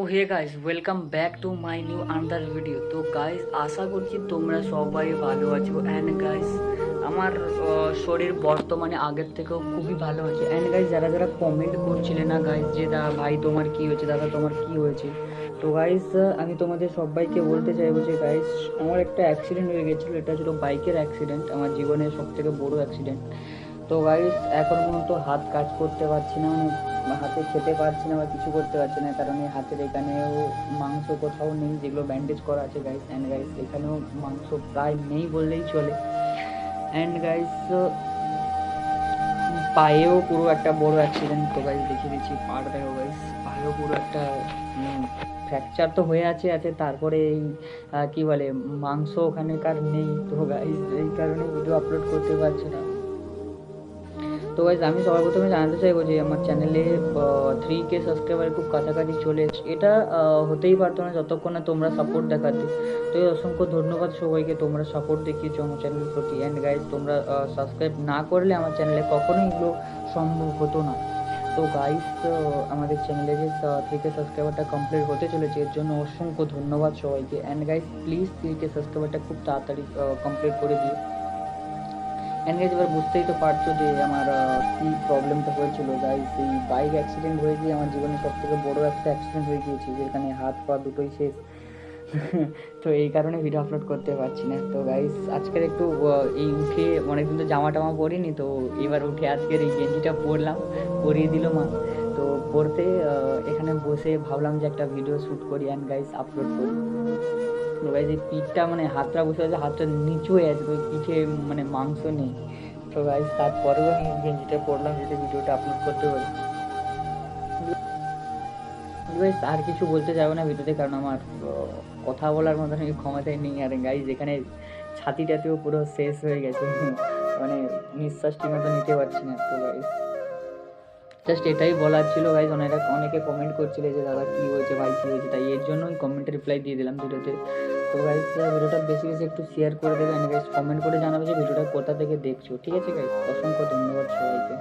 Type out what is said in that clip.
O hey guys welcome back to my new under video তো guys আশা করছি তোমরা সবাই ভালো আছো। অ্যান্ড গাইস আমার শরীর বর্তমানে আগের থেকেও খুবই ভালো আছে। অ্যান্ড গাইস যারা যারা কমেন্ট করছিলে না গাইস যে দা, ভাই, তোমার কি হয়েছে? দাদা, তোমার কি হয়েছে? তো গাইস আমি তোমাদের সবাইকে বলতে চাইব যে গাইস আমার একটা অ্যাক্সিডেন্ট হয়ে গেছিল। এটা ছিল বাইকের অ্যাক্সিডেন্ট আমার জীবনের সব থেকে বড়ো অ্যাক্সিডেন্ট তো গাইস এখন পর্যন্ত হাত কাজ করতে পারছি না মানে হাতে খেতে পারছি না বা কিছু করতে পারছি না, কারণ এই হাতের এখানেও মাংস কোথাও নেই, যেগুলো ব্যান্ডেজ করা আছে গাইস অ্যান্ড গাইস এখানেও মাংস প্রায় নেই বললেই চলে। অ্যান্ড গাইস পায়েও পুরো একটা বড় অ্যাক্সিডেন্ট তো গাইস দেখিয়ে দিচ্ছি পাড় দেখো গাইস পায়েও পুরো একটা ফ্র্যাকচার তো হয়ে আছে আছে তারপরে এই কী বলে, মাংস ওখানেকার নেই তো গাইস এই কারণে ভিডিও আপলোড করতে পারছি না। তো গাইজ আমি সবার প্রথমে জানাতে চাইব যে আমার চ্যানেলে থ্রি কে সাবস্ক্রাইবার খুব কাছাকাছি চলে এসেছে এটা হতেই পারতো না যতক্ষণ না তোমরা সাপোর্ট দেখাতে। তো অসংখ্য ধন্যবাদ সবাইকে, তোমরা সাপোর্ট দেখিয়েছো আমার চ্যানেলের প্রতি। অ্যান্ড গাইজ তোমরা সাবস্ক্রাইব না করলে আমার চ্যানেলে কখনোই এগুলো সম্ভব হতো না। তো গাইজ আমাদের চ্যানেলে যে থ্রি কে সাবস্ক্রাইবারটা কমপ্লিট হতে চলেছে, এর জন্য অসংখ্য ধন্যবাদ সবাইকে। And guys please three K সাবস্ক্রাইবারটা খুব তাড়াতাড়ি কমপ্লিট করে দিও। অ্যান্ড গাইজ এবার বুঝতেই তো পারছ যে আমার কি প্রবলেমটা হয়েছিল। গাইজ এই বাইক অ্যাক্সিডেন্ট হয়ে গিয়ে আমার জীবনে সব থেকে বড়ো একটা অ্যাক্সিডেন্ট হয়ে গিয়েছে, যেখানে হাত পা দুটোই শেষ। তো এই কারণে ভিডিও আপলোড করতে পারছি না। তো গাইজ আজকের একটু এই উঠে অনেকদিন তো জামা টামা পরিনি, তো এবার উঠে আজকের এই গেঞ্জিটা পরলাম, পরিয়ে দিল মা। তো পড়তে এখানে বসে ভাবলাম যে একটা ভিডিও শ্যুট করি অ্যান্ড গাইজ আপলোড করি। তো ভাই যে পিঠটা মানে হাতটা বসে আছে, হাতটা নিচু হয়ে আছে পিঠে মানে মাংস নেই। তো গাইজ তারপরেও আমি গেঞ্জিটা পরলাম যাতে ভিডিওটা আপলোড করতে পারি। গাইজ আর কিছু বলতে যাব না ভিডিওতে, কারণ আমার কথা বলার মতন ক্ষমতাই নেই। আর গাইজ এখানে ছাতিটাতেও পুরো শেষ হয়ে গেছে। মানে নিঃশ্বাস ঠিক মতো নিতে পারছি না। তো গাইজ জাস্ট এটাই বলার ছিল গাইজ ওনারা অনেকে কমেন্ট করছিল যে, দাদা, কী হয়েছে? ভাই, কী হয়েছে? তাই এর জন্য জন্যই কমেন্টে রিপ্লাই দিয়ে দিলাম ভিডিওতে। তো গাইজ ভিডিওটা বেশি বেশি একটু শেয়ার করে দেবেন গাইজ কমেন্ট করে জানাবে যে, ভিডিওটা কোথা থেকে দেখছ। ঠিক আছে গাইজ অসংখ্য ধন্যবাদ সবাইকে।